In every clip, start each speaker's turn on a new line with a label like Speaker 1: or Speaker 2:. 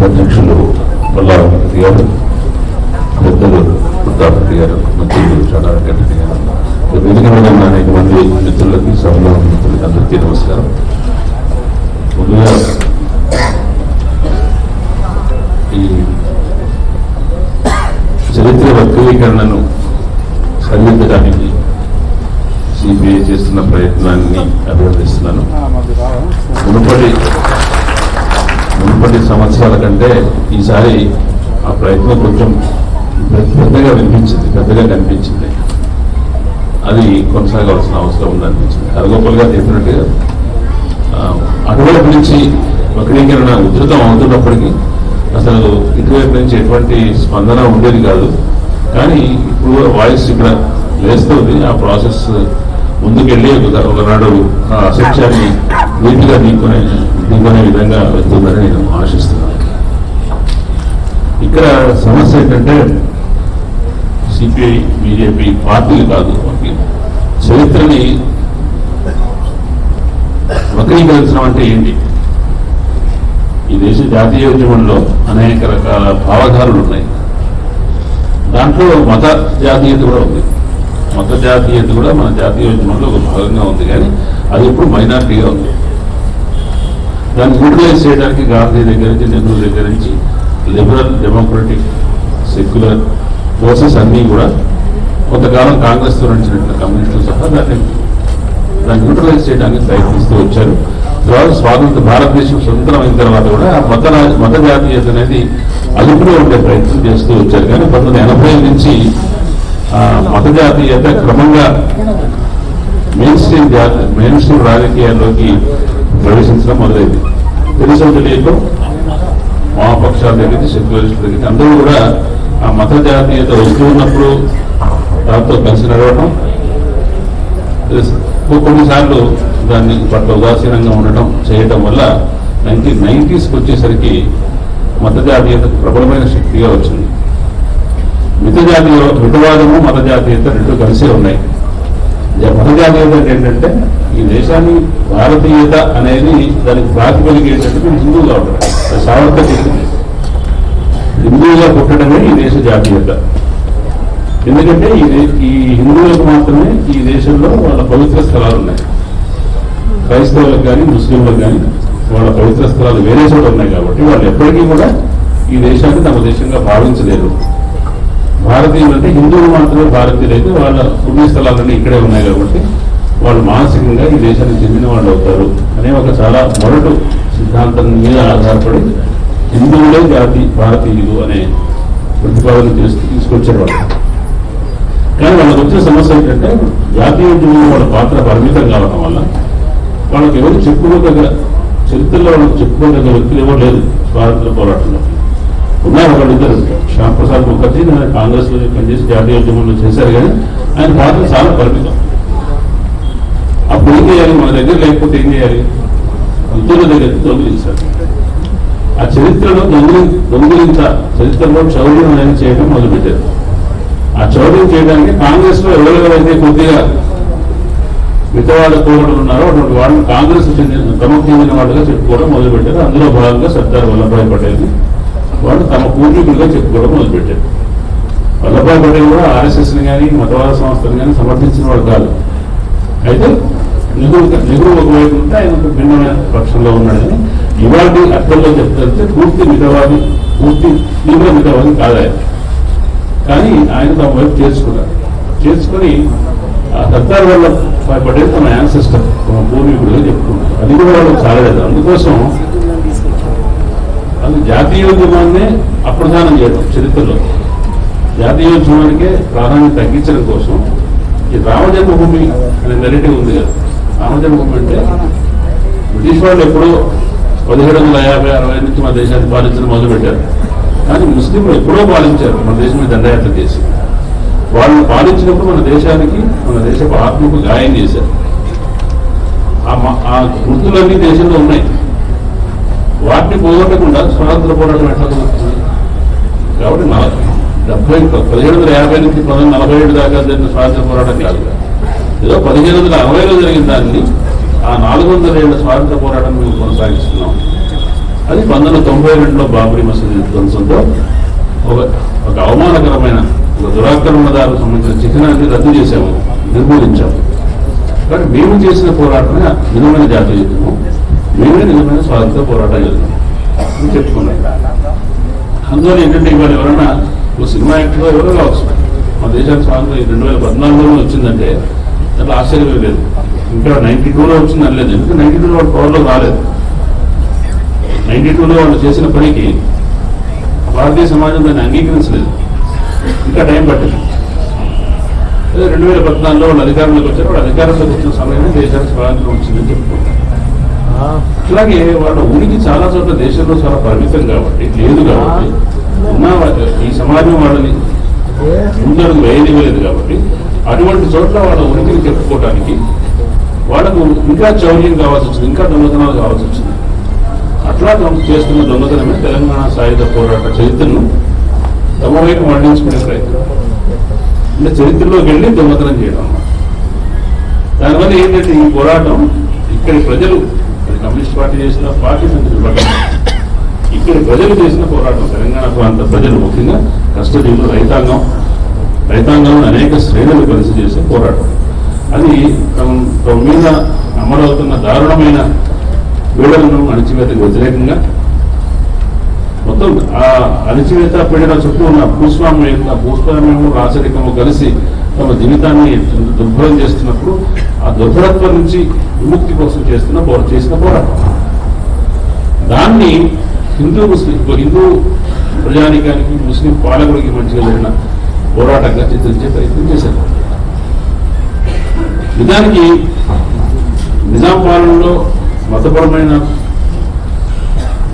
Speaker 1: ఉపాధ్యక్షులు మల్లారెడ్డి గారు పెద్దలు ప్రతాపరెడ్డి గారు మంత్రులు చాడారెడ్డి గారు వేదిక అనేక మంది మిత్రులకి సభలో మిత్రులకి అందరికీ నమస్కారం. ముందుగా ఈ చరిత్ర వర్గీకరణను సరిదిద్దడానికి సిబిఐ చేస్తున్న ప్రయత్నాన్ని అభినందిస్తున్నాను. మునుపటి మునుపటి సంవత్సరాల కంటే ఈసారి ఆ ప్రయత్నం కొంచెం పెద్దగా వినిపించింది పెద్దగా కనిపించింది. అది కొనసాగాల్సిన అవసరం ఉందనిపించింది. హరగోపాల్ గారు చెప్పినట్టుగా అటువైపు నుంచి వక్రీకరణ ఉధృతం అవుతున్నప్పటికీ అసలు ఇటువైపు నుంచి ఎటువంటి స్పందన ఉండేది కాదు. కానీ ఇప్పుడు వాయిస్ ఇక్కడ లేస్తుంది. ఆ ప్రాసెస్ ముందుకెళ్ళి ఒక- ఒకనాడు ఆ అసత్యాన్ని నీటిగా దిక్కునే దిగునే విధంగా వెళ్తుందని నేను ఆశిస్తున్నాను. ఇక్కడ సమస్య ఏంటంటే సిపిఐ బీజేపీ పార్టీలు కాదు చరిత్రని వక్రీకరించడం అంటే ఏంటి? ఈ దేశ జాతీయ ఉద్యమంలో అనేక రకాల భావధారులు ఉన్నాయి. దాంట్లో మత జాతీయత కూడా ఉంది. మత జాతీయత కూడా మన జాతీయోద్యమంలో ఒక భాగంగా ఉంది కానీ అది ఇప్పుడు మైనార్టీగా ఉంది. దాన్ని యూటిలైజ్ చేయడానికి గాంధీ దగ్గర నుంచి నెహ్రూ దగ్గర నుంచి లిబరల్ డెమోక్రటిక్ సెక్యులర్ ఫోర్సెస్ అన్నీ కూడా కొంతకాలం కాంగ్రెస్తో నడిచినట్టు కమ్యూనిస్టులు సహా దాన్ని దాన్ని యూటిలైజ్ చేయడానికి ప్రయత్నిస్తూ వచ్చారు. తర్వాత స్వాతంత్ర భారతదేశం స్వతంత్రమైన తర్వాత కూడా ఆ మత మత జాతీయత అనేది అదుపులో ఉండే ప్రయత్నం చేస్తూ వచ్చారు. కానీ పంతొమ్మిది ఎనభై నుంచి మత జాతీయత క్రమంగా మెయిన్ స్ట్రీమ్ జాతి మెయిన్ స్ట్రీమ్ రాజకీయాల్లోకి ప్రవేశించడం మొదలైంది. తెలుసో తెలియదు మహాపక్షాలు దగ్గర నుంచి సెక్యులరిస్టుల దగ్గర అందరూ కూడా ఆ మత జాతీయత వస్తూ ఉన్నప్పుడు దాంతో కలిసి నడవటం కొన్నిసార్లు దాన్ని పట్ల ఉదాసీనంగా ఉండటం చేయటం వల్ల నైన్టీన్ నైన్టీస్కి వచ్చేసరికి మత జాతీయత ప్రబలమైన శక్తిగా వచ్చింది. మితజాతీయ మితవాదము మత జాతీయత రెండు కలిసే ఉన్నాయి. మత జాతీయత అంటే ఏంటంటే ఈ దేశాన్ని భారతీయత అనేది దానికి ప్రాతిపదిక ఏంటంటే మీరు హిందువుగా ఉండడం అది చెప్పింది హిందువుగా పుట్టడమే ఈ దేశ జాతీయత. ఎందుకంటే ఈ ఈ హిందువులకు మాత్రమే ఈ దేశంలో వాళ్ళ పవిత్ర స్థలాలు ఉన్నాయి. క్రైస్తవులకు కానీ ముస్లింలకు కానీ వాళ్ళ పవిత్ర స్థలాలు వేరే చోట ఉన్నాయి కాబట్టి వాళ్ళు ఎప్పటికీ కూడా ఈ దేశాన్ని తమ దేశంగా భావించలేరు. భారతీయులు అంటే హిందువులు మాత్రమే భారతీయులు అయితే వాళ్ళ పుణ్యస్థలాలన్నీ ఇక్కడే ఉన్నాయి కాబట్టి వాళ్ళు మానసికంగా ఈ దేశానికి చెందిన వాళ్ళు అవుతారు అనే ఒక చాలా మొరటు సిద్ధాంతం మీద ఆధారపడి హిందువులే జాతి భారతీయులు అనే ప్రతిపాదన చేస్తూ తీసుకొచ్చారు వాళ్ళు. కానీ వాళ్ళకి వచ్చిన సమస్య ఏంటంటే జాతీయ ఉద్యమంలో వాళ్ళ పాత్ర పరిమితం కావడం వల్ల వాళ్ళకి ఎవరు చెప్పుకోదగ్గ చరిత్రలో వాళ్ళకి చెప్పుకోదగ్గ వ్యక్తులు ఎవరు లేదు స్వాతంత్ర పోరాటంలో. ఉన్నారు వాళ్ళిద్దరు శ్యామ్ ప్రసాద్ ముఖర్జీ ఆయన కాంగ్రెస్లో పనిచేసి జాతీయ ఉద్యమంలో చేశారు కానీ ఆయన పాత్ర చాలా పరిమితం. అప్పుడు ఏం చేయాలి మన దగ్గర లేకపోతే ఏం చేయాలి? అంతుల దగ్గర దొంగిలించాలి ఆ చరిత్రలో దొంగిలి దొంగిలింత చరిత్రలో చౌర్యం అనేది చేయడం మొదలుపెట్టారు. ఆ చౌర్యం చేయడానికి కాంగ్రెస్లో ఎవరెవరైతే కొద్దిగా మిగతావాళ్ళ కోవలు ఉన్నారో అటువంటి వాళ్ళని కాంగ్రెస్ చెందిన తమకు చెందిన వాళ్ళుగా చెప్పుకోవడం మొదలుపెట్టారు. అందులో భాగంగా సర్దార్ వల్లభాయ్ పటేల్ని వాళ్ళు తమ పూర్వీకులుగా చెప్పుకోవడం మొదలుపెట్టారు. వల్లభాయ్ పటేల్ కూడా ఆర్ఎస్ఎస్ని కానీ మతవాద సంస్థలు కానీ సమర్థించిన వాడు కాదు. అయితే నెహ్రూ నెహ్రూ ఒకవైపు ఉంటే ఆయన ఒక భిన్నమైన పక్షంలో ఉన్నాడని ఇవాటి అర్థంలో చెప్తే పూర్తి మితవాది పూర్తి తీవ్ర మితవాది కాదు ఆయన. కానీ ఆయన తమ వైపు చేర్చుకున్నారు. చేర్చుకొని ఆ సర్దార్ వల్ల పటేల్ తన యాన్సిస్టర్ తమ పూర్వీకుడుగా చెప్పుకున్నారు. అది కూడా వాళ్ళకి చాలలేదు. అందుకోసం అది జాతీయోద్యమాన్నే అప్రధానం చేయడం చరిత్రలో. జాతీయోద్యమానికే ప్రాధాన్యత తగ్గించడం కోసం ఈ రామజన్మభూమి అనే నెరేటివ్ ఉంది కదా. రామజన్మభూమి అంటే బ్రిటిష్ వాళ్ళు ఎప్పుడో పదిహేడు వందల యాభై అరవై నుంచి మన దేశాన్ని పాలించడం మొదలుపెట్టారు. కానీ ముస్లింలు ఎప్పుడో పాలించారు మన దేశం మీద దండయాత్ర చేసి. వాళ్ళు పాలించినప్పుడు మన దేశానికి మన దేశపు ఆత్మకు గాయం చేశారు. ఆ ఆ గుర్తులన్నీ దేశంలో ఉన్నాయి. వాటిని పోగొట్టకుండా స్వతంత్ర పోరాటం ఎట్లా జరుగుతుంది? కాబట్టి నలభై డెబ్బై పదిహేడు వందల యాభై నుంచి పంతొమ్మిది నలభై ఏడు దాకా జరిగిన స్వాతంత్ర పోరాటం కాదు. ఏదో పదిహేను వందల అరవైలో జరిగిన దాన్ని ఆ నాలుగు వందల ఏళ్ళ స్వాతంత్ర పోరాటం మేము కొనసాగిస్తున్నాం. అది పంతొమ్మిది వందల తొంభై రెండులో బాబరీ మసీద్ విధ్వంసంతో ఒక ఒక అవమానకరమైన ఒక దురాక్రమణదారులకు సంబంధించిన చిహ్నాన్ని రద్దు చేశాము నిర్మూలించాము. కానీ మేము చేసిన పోరాటమే నిజమైన జాతీయ యుద్ధము. మేమే నిజమైన స్వాతంత్ర పోరాటం చేద్దాం అని చెప్పుకున్నాం. అందులో ఏంటంటే ఇవాళ ఎవరన్నా ఒక సినిమా యాక్టర్గా ఎవరో కావచ్చు. మా దేశానికి స్వాతంత్రం రెండు వేల పద్నాలుగులో వచ్చిందంటే అట్లా ఆశ్చర్యం లేదు. ఇంకా నైన్టీ టూలో వచ్చింది అనలేదు. ఎందుకంటే నైన్టీ టూలో వాళ్ళు పవర్లో రాలేదు? నైన్టీ టూలో వాళ్ళు చేసిన పనికి భారతీయ సమాజం దాన్ని అంగీకరించలేదు. ఇంకా టైం పట్టింది. రెండు వేల పద్నాలుగులో వాళ్ళు అధికారంలోకి వచ్చారు. వాళ్ళు అధికారంలోకి వచ్చిన సమయమే దేశానికి స్వాతంత్రం వచ్చిందని చెప్పుకుంటారు అట్లాగే వాళ్ళ ఉనికి చాలా చోట్ల దేశంలో చాలా పరిమితం కాబట్టి లేదు కాబట్టి ఈ సమాజం వాళ్ళని ముందడుగు వేయనివ్వలేదు కాబట్టి అటువంటి చోట్ల వాళ్ళ ఉనికిని చెప్పుకోవడానికి వాళ్ళకు ఇంకా చౌర్యం కావాల్సి వచ్చింది ఇంకా దొంగతనాలు కావాల్సి వచ్చింది అట్లా చేస్తున్న దొంగతనమే తెలంగాణ సాయుధ పోరాట చరిత్రను తమ వైపు మళ్ళించుకునే ప్రయత్నం అంటే చరిత్రలోకి వెళ్ళి దొంగతనం చేయడం అన్నమాట. దానివల్ల ఏంటంటే ఈ పోరాటం ఇక్కడి ప్రజలు కమ్యూనిస్ట్ పార్టీ చేసిన పార్టీ సంగతి ఇక్కడ ప్రజలు చేసిన పోరాటం తెలంగాణ ప్రాంత ప్రజలు ముఖ్యంగా కష్టజీవులు రైతాంగం రైతాంగంలో అనేక శ్రేణులు కలిసి చేసే పోరాటం. అది తమ తమ మీద అమలవుతున్న దారుణమైన పీడలను అణచివేతకు వ్యతిరేకంగా మొత్తం ఆ అణచివేత పీడన చుట్టూ ఉన్న భూస్వామ్యం భూస్వామ్యము రాచరికము కలిసి తమ జీవితాన్ని దుర్భరం చేస్తున్నప్పుడు ఆ దుర్భరత్వం నుంచి విముక్తి కోసం చేస్తున్న పోరా చేసిన పోరాటం. దాన్ని హిందూ ముస్లిం హిందూ ప్రజానికానికి ముస్లిం పాలకుడికి మంచిగా జరిగిన పోరాటంగా చిత్రించే ప్రయత్నం చేశారు. నిజానికి నిజాం పాలనలో మతపరమైన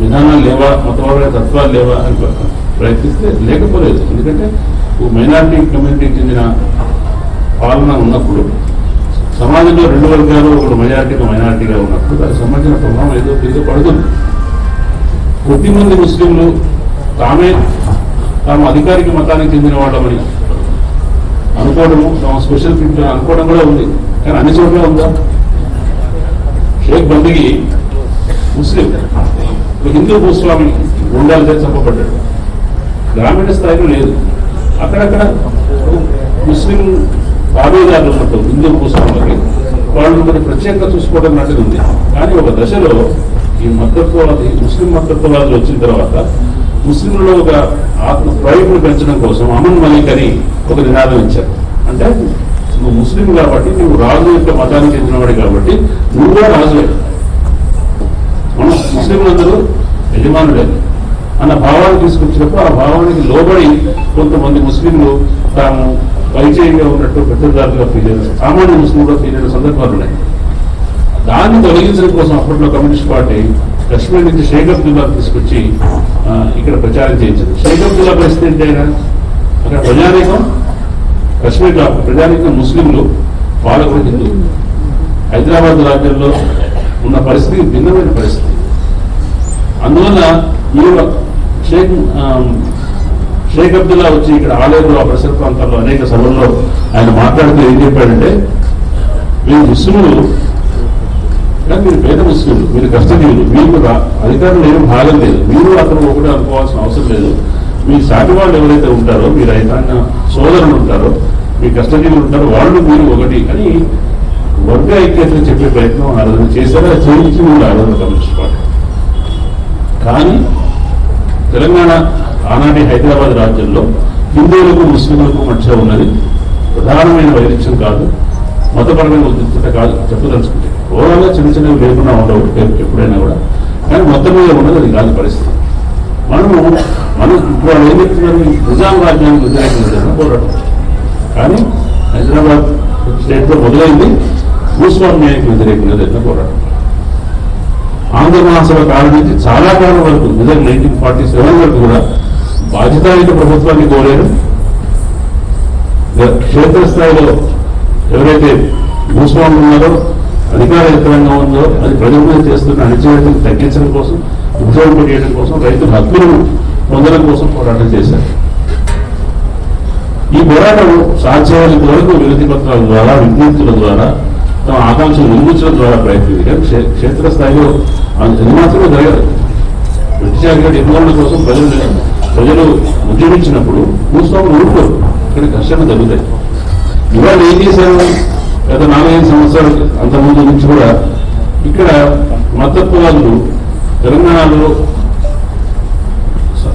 Speaker 1: విధానాలు లేవా మతపరమైన తత్వాలు లేవా అని ప్రయత్నిస్తే లేకపోలేదు. ఎందుకంటే ఓ మైనారిటీ కమ్యూనిటీకి చెందిన పాలన ఉన్నప్పుడు సమాజంలో రెండు వర్గాలు ఒకడు మైనారిటీగా మైనారిటీగా ఉన్నప్పుడు దానికి సంబంధించిన ప్రభావం ఏదో ఏదో పడుతుంది. కొద్దిమంది ముస్లింలు తామే తాము అధికారిక మతానికి చెందిన వాళ్ళమని అనుకోవడము తమ స్పెషల్ ఫీల్డ్ అనుకోవడం కూడా ఉంది. కానీ అన్ని చోట్ల ఉందా? షేక్ బందిగి ముస్లిం హిందూ భూస్వామి గుండాలతో చెప్పబడ్డాడు. గ్రామీణ స్థాయిలో లేదు. అక్కడక్కడ ముస్లిం తాబేదారులు ఉన్నట్టు హిందూ భూస్వాములకి వాళ్ళు మరి ప్రత్యేకంగా చూసుకోవడం లాంటిది ఉంది. కానీ ఒక దశలో ఈ మద్దత్వవాది ముస్లిం మద్దత్వవాదులు వచ్చిన తర్వాత ముస్లింలలో ఒక ఆత్మ ప్రైడ్ను పెంచడం కోసం అమన్ మలిక్ అని ఒక నినాదం ఇచ్చారు. అంటే నువ్వు ముస్లిం కాబట్టి నువ్వు రాజు యొక్క మతానికి చెందినవాడి కాబట్టి నువ్వే రాజువే. మన ముస్లింలందరూ యజమానులే అన్న భావాన్ని తీసుకొచ్చినప్పుడు ఆ భావానికి లోబడి కొంతమంది ముస్లింలు తాము పరిచయంగా ఉన్నట్టు పెద్దదారులుగా ఫీల్ అయ్యారు సామాన్య ముస్లింలుగా ఫీల్ అయిన సందర్భాలు ఉన్నాయి. దాన్ని తొలగించడం కోసం అప్పట్లో కమ్యూనిస్ట్ పార్టీ కశ్మీర్ నుంచి షేక్ అబ్దుల్లా తీసుకొచ్చి ఇక్కడ ప్రచారం చేయించింది. షేక్ అబ్దుల్లా పరిస్థితి ఏంటి ఆయన? అక్కడ ప్రజానీకం కశ్మీర్ ప్రజానీకం ముస్లింలు పాలకుడు హిందువులు హైదరాబాద్ రాజ్యంలో ఉన్న పరిస్థితి భిన్నమైన పరిస్థితి. అందువల్ల ఈ షేక్ షేక్ అబ్దుల్లా వచ్చి ఇక్కడ ఆలేరులో ఆ ప్రాంతంలో అనేక సభల్లో ఆయన మాట్లాడుతూ ఏం చెప్పాడంటే మీరు ముస్లింలు కానీ మీరు పేద ముస్లింలు మీరు కష్టజీవులు మీకు అధికారులు ఏం భాగం లేదు. మీరు అతను ఒకటి అనుకోవాల్సిన అవసరం లేదు. మీ సాటి వాళ్ళు ఎవరైతే ఉంటారో మీ రైతాంగ సోదరులు ఉంటారో మీ కష్టజీవులు ఉంటారో వాళ్ళు మీరు ఒకటి అని వర్గ ఐక్యతను చెప్పే ప్రయత్నం ఆలోచన రోజు చేశారు. అది చేయించి మీరు ఆలోచన రోజు కానీ తెలంగాణ ఆనాటి హైదరాబాద్ రాజ్యంలో హిందువులకు ముస్లింలకు మధ్య ఉన్నది ప్రధానమైన వైరుధ్యం కాదు మతపరమైన ఉద్రిక్తత కాదు చెప్పదలుచుకుంటే. ఓవరాల్గా చిన్న చిన్నవి లేకుండా ఉండవు ఎప్పుడైనా కూడా. కానీ మొత్తం మీద ఉన్నది అది కాదు పరిస్థితి. మనము మనం ఇప్పుడు వాళ్ళు ఏం చెప్తున్నారు? నిజాం రాజ్యానికి వ్యతిరేకంగా పోరాటం కానీ హైదరాబాద్ స్టేట్లో మొదలైంది భూస్వామ్యానికి వ్యతిరేకంగా జరిగిన పోరాటం. ఆంధ్ర మహాసభ కాలం నుంచి చాలా కాలం వరకు నిజంగా నైన్టీన్ ఫార్టీ సెవెన్ వరకు కూడా బాధ్యతాయుత ప్రభుత్వాన్ని కోరారు. క్షేత్రస్థాయిలో ఎవరైతే భూస్వాములు ఉన్నారో అధికార యంత్రాంగం ఉందో అది ప్రజల మీద చేస్తున్న అణచివేతను తగ్గించడం కోసం ఉద్యోగం చేయడం కోసం రైతుల హక్కులను పొందడం కోసం పోరాటం చేశారు. ఈ పోరాటం సాధ్యమైనంత వరకు వినతి పత్రాల ద్వారా విజ్ఞప్తుల ద్వారా తమ ఆకాంక్షలు నిర్మించడం ద్వారా ప్రయత్నించారు. కానీ క్షేత్రస్థాయిలో అది మాత్రమే జరగదు. బ్రిటిష్ నిర్మూలన కోసం ప్రజలు ప్రజలు ఉద్యమించినప్పుడు భూస్వాములు ఊరుకోరు. ఇక్కడ ఘర్షణ తగ్గుతాయి ఇవాళ ఏం చేశాము గత నాలుగైదు సంవత్సరాలు అంతకుముందు నుంచి కూడా ఇక్కడ మద్దతువాదులు తెలంగాణలో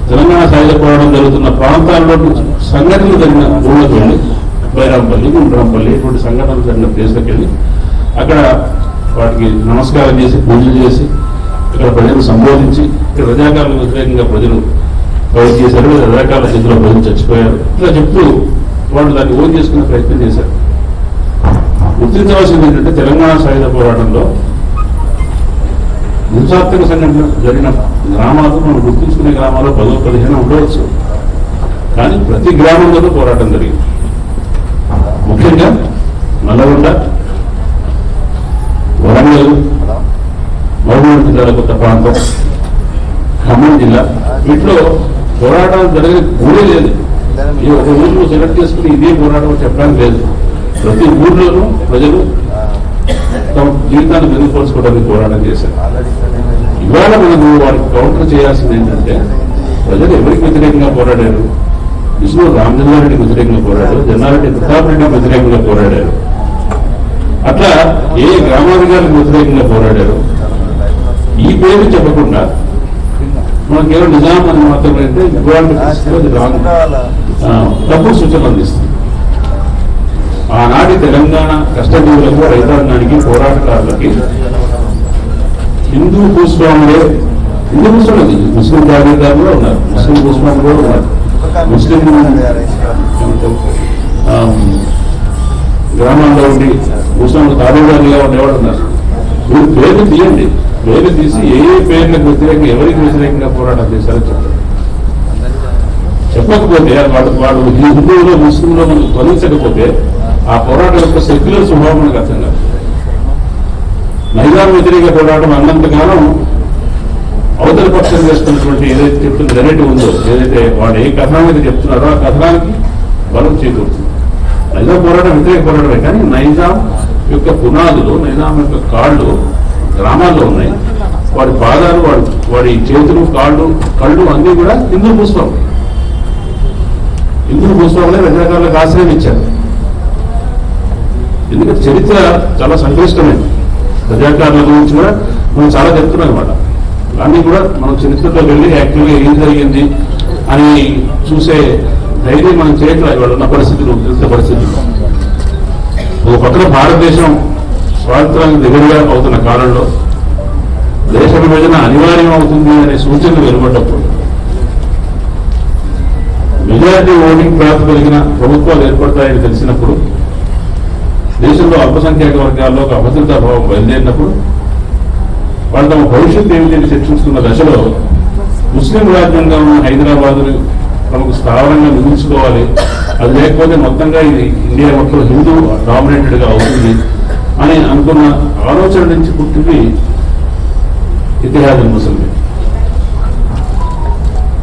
Speaker 1: తెలంగాణ సాయుధ పోరాటం జరుగుతున్న ప్రాంతాల్లో సంఘటనలు జరిగిన ఊళ్ళకి వెళ్ళి బైరాంపల్లి గుండ్రాంపల్లి ఇటువంటి సంఘటనలు జరిగిన ప్లేస్లకు వెళ్ళి అక్కడ వాటికి నమస్కారం చేసి పూజలు చేసి ఇక్కడ ప్రజలు సంబోధించి ఇక్కడ రజాకారులకు వ్యతిరేకంగా ప్రజలు ఫైట్ చేశారు రకరకాల చేతిలో ప్రజలు చచ్చిపోయారు. ఇట్లా చెప్తూ వాళ్ళు దాన్ని ఓన్ చేసుకునే ప్రయత్నం చేశారు. గుర్తించవలసింది ఏంటంటే తెలంగాణ సాయుధ పోరాటంలో హింసాత్మక సంఘటన జరిగిన గ్రామాలు మనం గుర్తుంచుకునే గ్రామాల్లో పదో పదిహేను ఉండవచ్చు. కానీ ప్రతి గ్రామంలోనూ పోరాటం జరిగింది. ముఖ్యంగా నల్లగొండ వరంగల్ మహబూబ్ జిల్లాల కొత్త ప్రాంతం ఖమ్మం జిల్లా వీటిలో పోరాటం జరగని ఊరే లేదు. ఈ ఒక ఊరు సెలెక్ట్ చేసుకుని ఇదే పోరాటం చెప్పడానికి లేదు. ప్రతి ఊర్లోనూ ప్రజలు తమ జీవితాన్ని మెరుగుపరుచుకోవడానికి పోరాటం చేశారు. ఇవాళ మనము వారికి కౌంటర్ చేయాల్సింది ఏంటంటే ప్రజలు ఎవరికి వ్యతిరేకంగా పోరాడారు? విష్ణు రామచంద్రారెడ్డికి వ్యతిరేకంగా పోరాడారు జన్నారెడ్డి ప్రతాప్ రెడ్డికి వ్యతిరేకంగా పోరాడారు. అట్లా ఏ గ్రామాధికారులకు వ్యతిరేకంగా పోరాడారు? ఈ పేరు చెప్పకుండా మనం కేవలం నిజాం అని అది రాంగ్. ఆ, తప్పుడు సూచనలు అందిస్తుంది. ఆనాటి తెలంగాణ కష్టజీవులకు రైతాంగానికి పోరాటకారులకి హిందూ భూస్వాములే హిందూ భూస్వాములు ముస్లిం కూడా ఉన్నారు. ముస్లిం భూస్వాములు కూడా ఉన్నారు. ముస్లిం గ్రామాల్లో ఉండి భూస్వాములు తాబేదారులుగా ఉండేవాడు ఉన్నారు. మీరు పేర్లు తీయండి. పేరు తీసి ఏ ఏ పేర్లకు వ్యతిరేకంగా ఎవరికి వ్యతిరేకంగా పోరాటం చేశారో చెప్పారు చెప్పకపోతే వాడు వాడు హిందువులో ముస్లింలో మనకు ధ్వనించకపోతే ఆ పోరాటం యొక్క సెక్యులర్ స్వభావం మనకు అర్థం కాదు. మహిళా వ్యతిరేక పోరాటం అన్నంతకాలం అవతల పక్షం చేస్తున్నటువంటి ఏదైతే చెప్తున్న నెరేటివ్ ఉందో ఏదైతే వాడు ఏ కథనం చెప్తున్నారో ఆ కథనానికి బలం చేకూరుతుంది. నైజాం పోరాటం వ్యతిరేక పోరాటమే కానీ నైజాం యొక్క పునాదులు నైజాం యొక్క కాళ్ళు గ్రామాల్లో ఉన్నాయి. వాడి పాదాలు వాడు వాడి చేతులు కాళ్ళు కళ్ళు అన్నీ కూడా హిందూ పుష్పం హిందూ భూస్వాములే రజాకారులకు ఆశ్రయం ఇచ్చారు. ఎందుకంటే చరిత్ర చాలా సంక్లిష్టమైంది. రజాకారుల గురించి కూడా మనం చాలా చెప్తున్నాం అనమాట అన్నీ కూడా మనం చరిత్రలో వెళ్ళి యాక్చువల్గా ఏం జరిగింది అని చూసే ధైర్యం మనం చేయట్లేదు ఇవాళ ఉన్న పరిస్థితులు చరిత్ర పరిస్థితులు. ఒక పక్కన భారతదేశం స్వాతంత్రానికి దగ్గరగా అవుతున్న కాలంలో దేశ విభజన అనివార్యం అవుతుంది అనే సూచనలు వెలువడ్డప్పుడు మెజారిటీ ఓటింగ్ ప్రాతిపదికన ప్రభుత్వాలు ఏర్పడతాయని తెలిసినప్పుడు దేశంలో అల్పసంఖ్యాక వర్గాల్లో ఒక అభద్రతా భావం బయలుదేరినప్పుడు వాళ్ళు తమ భవిష్యత్తు ఏమిటని అని చర్చించుకున్న దశలో ముస్లిం రాజ్యంగా ఉన్న హైదరాబాదును తమకు స్థావరంగా మిగుల్చుకోవాలి అది లేకపోతే మొత్తంగా ఇది ఇండియా మొత్తం హిందూ డామినేటెడ్గా అవుతుంది. అని అనుకున్న ఆలోచన నుంచి పుట్టింది ఇతిహాసం ముసలి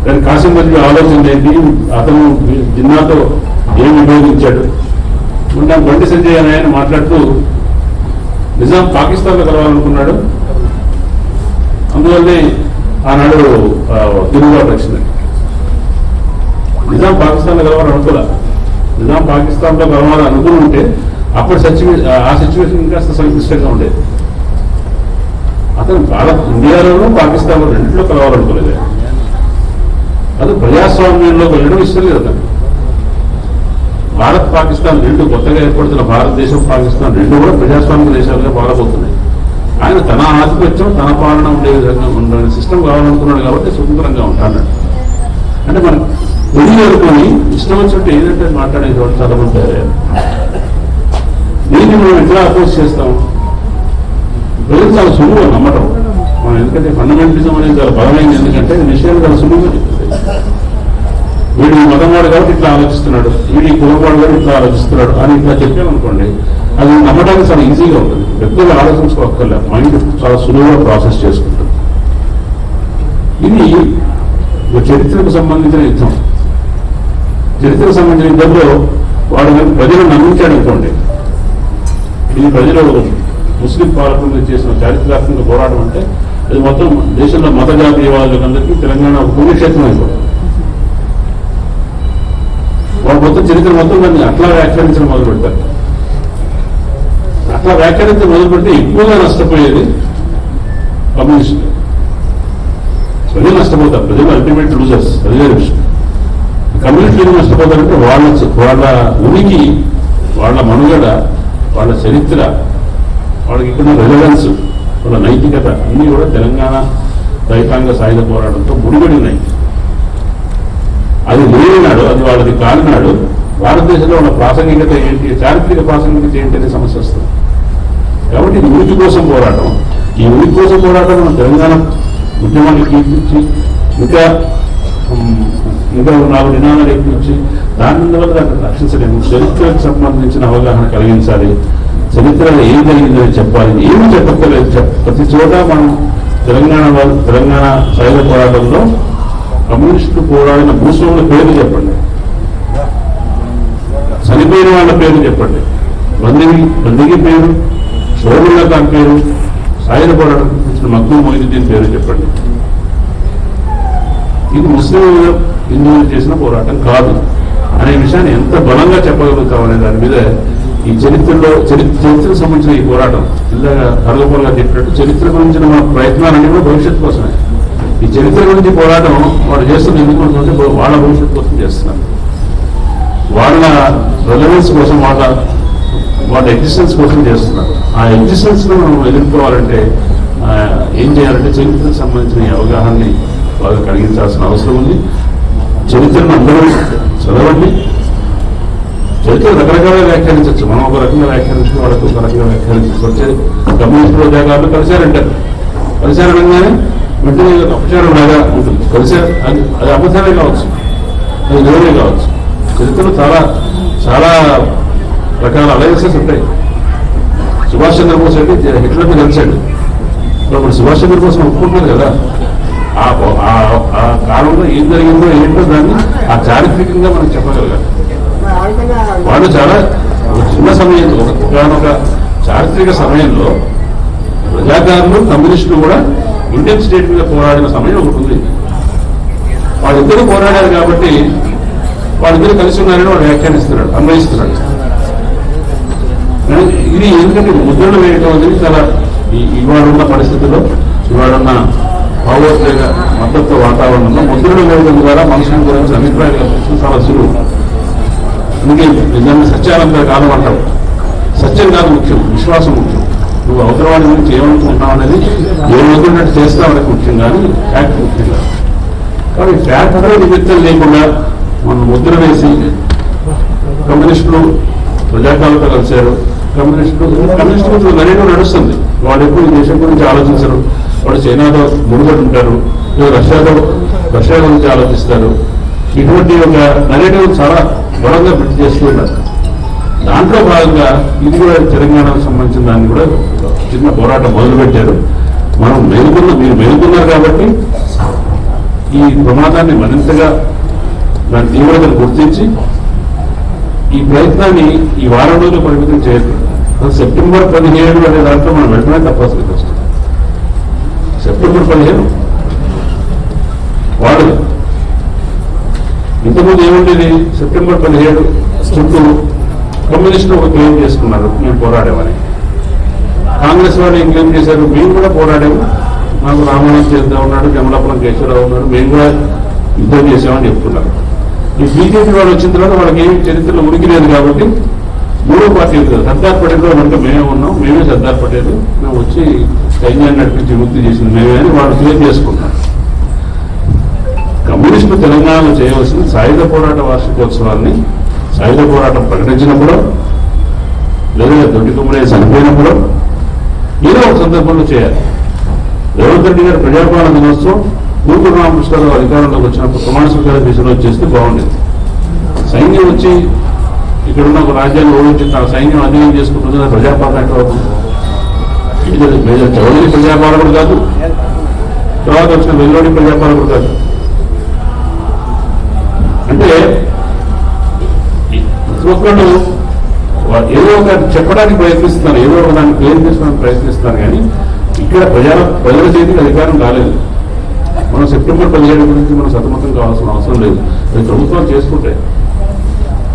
Speaker 1: కానీ కాసిం మధ్య ఆలోచన ఏంటి? అతను జిన్నాతో ఏం వినియోగించాడు? మొన్న బండి సంజయ్ అని ఆయన మాట్లాడుతూ నిజాం పాకిస్తాన్లో కలవాలనుకున్నాడు. అందువల్లనే ఆనాడు తిరుగుబాటు వచ్చింది. నిజాం పాకిస్తాన్లో కలవాలనుకోలే. నిజాం పాకిస్తాన్లో కలవాలనుకుని అనుకుని ఉంటే అప్పుడు సిచ్యువేషన్ ఆ సిచ్యువేషన్ ఇంకా సంక్లిష్టంగా ఉండేది. అతను భారత్ ఇండియాలోనూ పాకిస్తాన్లో రెండింటిలో కలవాలనుకోలేదు. అది ప్రజాస్వామ్యంలో వెళ్ళడం ఇష్టం లేదు అతను. భారత్ పాకిస్తాన్ రెండు కొత్తగా ఏర్పడుతున్న భారతదేశం పాకిస్తాన్ రెండు కూడా ప్రజాస్వామ్య దేశాలుగా మారబోతున్నాయి. ఆయన తన ఆధిపత్యం తన పాలన ఉండే విధంగా ఉండాలని సిస్టమ్ కావాలనుకున్నాడు కాబట్టి స్వతంత్రంగా ఉంటాడు. అంటే మనం పెళ్ళి అనుకొని ఇష్టం వచ్చినట్టు ఏదంటే మాట్లాడేది వాళ్ళు చాలా మంది దీన్ని మనం ఎట్లా అపోజ్ చేస్తాం? ప్రజలు చాలా సులువు నమ్మటం. మనం ఎందుకంటే ఫండమెంటలిజం అనేది చాలా బలమైంది ఎందుకంటే విషయాలు చాలా సులువుగా చెప్తుంది వీడు ఈ మతం వాడు కాబట్టి ఇట్లా ఆలోచిస్తున్నాడు. వీడి కులవాడు కాబట్టి ఇట్లా ఆలోచిస్తున్నాడు అని ఇట్లా చెప్పామనుకోండి అది నమ్మడానికి చాలా ఈజీగా ఉంటుంది. పెద్దగా ఆలోచించుకోక్కర్లే మైండ్ చాలా సులువుగా ప్రాసెస్ చేసుకుంటుంది. ఇది ఒక చరిత్రకు సంబంధించిన యుద్ధం. చరిత్రకు సంబంధించిన యుద్ధంలో వాడు ప్రజలు నమ్మించాడు అనుకోండి ఇది ప్రజలు ముస్లిం పాలకుల మీద చేసిన చారిత్రాత్మక పోరాటం అంటే అది మొత్తం దేశంలో మత జాతీయ వాళ్ళకందరికీ తెలంగాణ పుణ్యక్షేత్రం అయిపోతుంది వాళ్ళు మొత్తం చరిత్ర మొత్తం దాన్ని అట్లా వ్యాఖ్యానించడం మొదలు పెడతారు అట్లా వ్యాఖ్యానించడం మొదలు పెడితే ఎక్కువగా నష్టపోయేది కమ్యూనిస్టులు. ప్రజలు నష్టపోతారు. ప్రజలు అల్టిమేట్ లూజర్స్ అది విషయం. కమ్యూనిస్టులు నష్టపోతారంటే వాళ్ళ వాళ్ళ ఉనికి వాళ్ళ మనుగడ వాళ్ళ చరిత్ర వాళ్ళకి ఇక్కడ రెలవెన్స్ వాళ్ళ నైతికత అన్నీ కూడా తెలంగాణ రైతాంగ సాయుధ పోరాటంతో ముడిపడి ఉన్నాయి అది లేనినాడు అది వాళ్ళది కాలినాడు. భారతదేశంలో ఉన్న ప్రాసంగికత ఏంటి చారిత్రక ప్రాసంగికత ఏంటి అనే సమస్య వస్తుంది. కాబట్టి ఇది ఉనికి కోసం పోరాటం. ఈ ఉనికి కోసం పోరాటం మన తెలంగాణ ఉద్యమాన్ని కీర్తించి ఇంకా ఇంకా నాలుగు నినాదాలు ఎక్కించి దాని వల్ల దాన్ని రక్షించలేము. చరిత్రకు సంబంధించిన అవగాహన కలిగించాలి. చరిత్రలో ఏం జరిగిందని చెప్పాలి. ఏమి చెప్పక్కర్లేదు ప్రతి చోట మనం తెలంగాణ వాళ్ళు తెలంగాణ సాయుధ పోరాటంలో కమ్యూనిస్టులు పోరాడిన భూస్వాముల పేర్లు చెప్పండి. చనిపోయిన వాళ్ళ పేరు చెప్పండి. బందిగి బందిగి పేరు షోరుల్లా ఖాన్ పేరు సాయుధ పోరాటం ఇచ్చిన మక్దూమ్ మొయినుద్దీన్ పేరు చెప్పండి. ఇది ముస్లింలు హిందువులు చేసిన పోరాటం కాదు. అనే విషయాన్ని ఎంత బలంగా చెప్పగలుగుతాం అనే దాని మీద ఈ చరిత్రలో చరిత్ర చరిత్రకు సంబంధించిన ఈ పోరాటం ఇందాక కరగపోలుగా చెప్పినట్టు చరిత్ర గురించిన మన ప్రయత్నాలన్నీ కూడా భవిష్యత్తు కోసమే. ఈ చరిత్ర గురించి పోరాటం వాళ్ళు చేస్తున్న ఎందుకు అంటే వాళ్ళ భవిష్యత్తు కోసం చేస్తున్నారు. వాళ్ళ రెలవెన్స్ కోసం వాళ్ళ వాళ్ళ ఎగ్జిస్టెన్స్ కోసం చేస్తున్నారు. ఆ ఎగ్జిస్టెన్స్ను మనం ఎదుర్కోవాలంటే ఏం చేయాలంటే చరిత్రకు సంబంధించిన అవగాహనని బాగా కలిగించాల్సిన అవసరం ఉంది. చరిత్రను అందరూ చదవండి. చరిత్ర రకరకాలుగా వ్యాఖ్యానించవచ్చు. మనం ఒక రకంగా వ్యాఖ్యానించడం వాళ్ళకి ఒక రకంగా వ్యాఖ్యానించవచ్చు. వచ్చే కమ్యూనిస్ట్ ఉద్యోగాలు కలిశారంటారు కలిశారనగానే వెంటనే అపచారం లాగా ఉంటుంది. కలిశారు అది అది అబద్ధాలే కావచ్చు. అది నిజమే కావచ్చు. చరిత్రలో చాలా చాలా రకాల అలయన్సెస్ ఉంటాయి. సుభాష్ చంద్రబోస్ అంటే హిట్లర్ని కలిశాడు. ఇప్పుడు సుభాష్ చంద్రబోస్ ఒప్పుకుంటున్నారు కదా. ఆ కాలంలో ఏం జరిగిందో ఏంటో దాన్ని ఆ చారిత్రకంగా మనం చెప్పగలగాలి. వాళ్ళు చాలా చిన్న సమయంలో ఒక చారిత్రక సమయంలో ప్రజాకారులు కమ్యూనిస్టులు కూడా ఇండియన్ స్టేట్ మీద పోరాడిన సమయం ఒకటి ఉంది. వాళ్ళిద్దరూ పోరాడారు కాబట్టి వాళ్ళిద్దరూ కలిసి ఉన్నారని వాడు వ్యాఖ్యానిస్తున్నాడు అన్వయిస్తున్నాడు ఇది ఎందుకంటే ముద్రలు వేయటం అనేది చాలా ఈ- ఇవాళ ఉన్న పరిస్థితుల్లో ఇవాళ ఉన్న భావోద్వేగ మద్దతు వాతావరణంలో ముద్రలు వేయడం ద్వారా మనుషుల గురించి అభిప్రాయాలు కల్పించడం చాలా సులువు అందుకే నిజంగా సత్యానంద కాలం అంటారు సత్యం కాదు ముఖ్యం విశ్వాసం ముఖ్యం. నువ్వు అవతల వాడి గురించి ఏమనుకుంటున్నావు అనేది ఏమనుకున్నట్టు చేస్తావు అనేది ముఖ్యం కానీ ఫ్యాక్ట్ ముఖ్యం కాదు. కాబట్టి ఫ్యాక్టర్ నిమిత్తం లేకుండా మనం ముద్ర వేసి కమ్యూనిస్టులు ప్రజాకాలతో కలిశారు. కమ్యూనిస్టులు కమ్యూనిస్టులు ఇప్పుడు నడుస్తుంది. వాడు ఎప్పుడు ఈ దేశం గురించి ఆలోచించరు. వాళ్ళు చైనాతో ముడిపడి ఉంటారు రష్యాతో రష్యా గురించి ఆలోచిస్తారు. ఇటువంటి ఒక నరేటివ్ చాలా బలంగా పెట్టి చేస్తూ ఉన్నారు దాంట్లో భాగంగా ఇది కూడా తెలంగాణకు సంబంధించిన దాన్ని కూడా చిన్న పోరాటం మొదలుపెట్టారు. మనం మేలుకున్న మీరు మేలుకున్నారు కాబట్టి ఈ ప్రమాదాన్ని మరింతగా దాని తీవ్రతను గుర్తించి ఈ ప్రయత్నాన్ని ఈ వారం రోజులు పరిమితం చేయదు సెప్టెంబర్ పదిహేడు అనే దాంట్లో మనం వెంటనే తప్పనిసరి సెప్టెంబర్ పదిహేను వాడు ఇంతకుముందు ఏముండేది? సెప్టెంబర్ పదిహేడు చుట్టూ కమ్యూనిస్టులు ఒక క్లెయిమ్ చేసుకున్నారు. మేము పోరాడామని కాంగ్రెస్ వాళ్ళు ఏం క్లెయిమ్ చేశారు? మేము కూడా పోరాడాము మాకు రామనాథ్ చేద్దాం ఉన్నాడు కమలాపురం కేశవరావు ఉన్నాడు. మేము కూడా యుద్ధం చేసామని చెప్తున్నారు. ఈ బీజేపీ వాళ్ళు వచ్చిన తర్వాత వాళ్ళకి ఏమి చరిత్రలో ఉనికి లేదు కాబట్టి మూడో పార్టీ ఉంది కదా సర్దార్ పటేల్లో అంటే మేమే ఉన్నాం మేమే సర్దార్ పటేల్. మేము వచ్చి సైన్యాన్ని నడిపించి వృత్తి చేసింది మేమే అని వాడు క్లియర్ చేసుకున్నారు కమ్యూనిస్టులు తెలంగాణలో చేయవలసిన సాయుధ పోరాట వార్షికోత్సవాన్ని సాయుధ పోరాటం ప్రకటించినప్పుడు లేదా దొడ్డి కుమ్మరే చనిపోయినప్పుడు ఏదో ఒక సందర్భంలో చేయాలి. రేవంత్ రెడ్డి గారు ప్రజాపాలన దినోత్సవం కూతురు రామకృష్ణరావు అధికారంలోకి వచ్చినప్పుడు ప్రమాణ స్వీకారం దిశలో చేస్తే బాగుండేది. సైన్యం వచ్చి ఇక్కడ ఉన్న ఒక రాజ్యాన్ని ఓడించి తన సైన్యం అన్యాయం చేసుకుంటుంది ప్రజాపాలన ఎట్లా అవుతుంది మేజర్ మేజర్ ప్రజాపాలకుడు కాదు. తర్వాత వచ్చిన వెల్లోడి ప్రజాపాలకుడు కాదు. అంటే ఈ ఏదో ఒక చెప్పడానికి ప్రయత్నిస్తున్నారు ఏదో ఒక దాన్ని క్లియర్ చేసుకోవడానికి ప్రయత్నిస్తున్నారు కానీ ఇక్కడ ప్రజల ప్రజల చేతికి అధికారం కాలేదు మనం సెప్టెంబర్ పదిహేడు గురించి మనం సతమతం కావాల్సిన అవసరం లేదు. అది ప్రభుత్వాలు చేసుకుంటాయి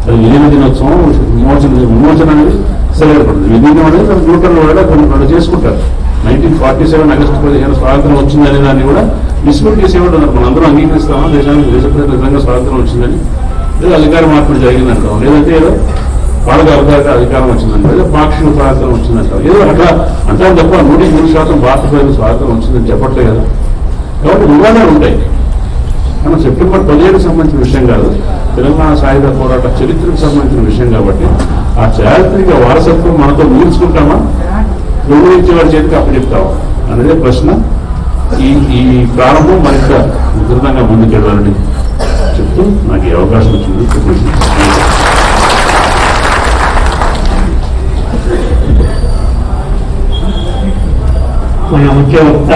Speaker 1: అది విలీన దినోత్సవం విమోచన విమోచన అనేది సెలవుపడుతుంది విలీనం అనేది మన కూడా కొన్ని రెండు చేసుకుంటారు. నైన్టీన్ ఫార్టీ సెవెన్ ఆగస్టు పదిహేను స్వాతంత్రం వచ్చిందనే దాన్ని కూడా డిస్ప్యూట్ చేసేవాడు ఉన్నారు. మనం అందరం అంగీకరిస్తామా? దేశానికి దేశప్రజలకు నిజంగా స్వాతంత్రం వచ్చిందని. లేదా అధికార మార్పులు జరిగిందంటాం. లేదంటే ఏదో వాళ్ళకి అధికార అధికారం వచ్చిందంట. లేదా పాక్షిక స్వాతంత్రం వచ్చిందంటాం. ఏదో అట్లా అంటాం తప్ప నూటి మూడు శాతం భారత ప్రజలకు స్వాతంత్రం వచ్చిందని చెప్పట్లే కదా. కాబట్టి వివాదాలు ఉంటాయి. మనం సెప్టెంబర్ పదిహేడుకి సంబంధించిన విషయం కాదు. తెలంగాణ సాయుధ పోరాట చరిత్రకు సంబంధించిన విషయం కాబట్టి ఆ చారిత్రక వారసత్వం మనతో మిగిల్చుకుంటామా? దొంగిలించే వారి చేతికి అప్పచెప్తామా అనేది ప్రశ్న. ఈ ఈ ప్రారంభం మరింత విస్తృతంగా ముందుకెళ్ళాలని చెప్తూ నాకు ఈ అవకాశం వచ్చింది.
Speaker 2: మన ముఖ్య వక్త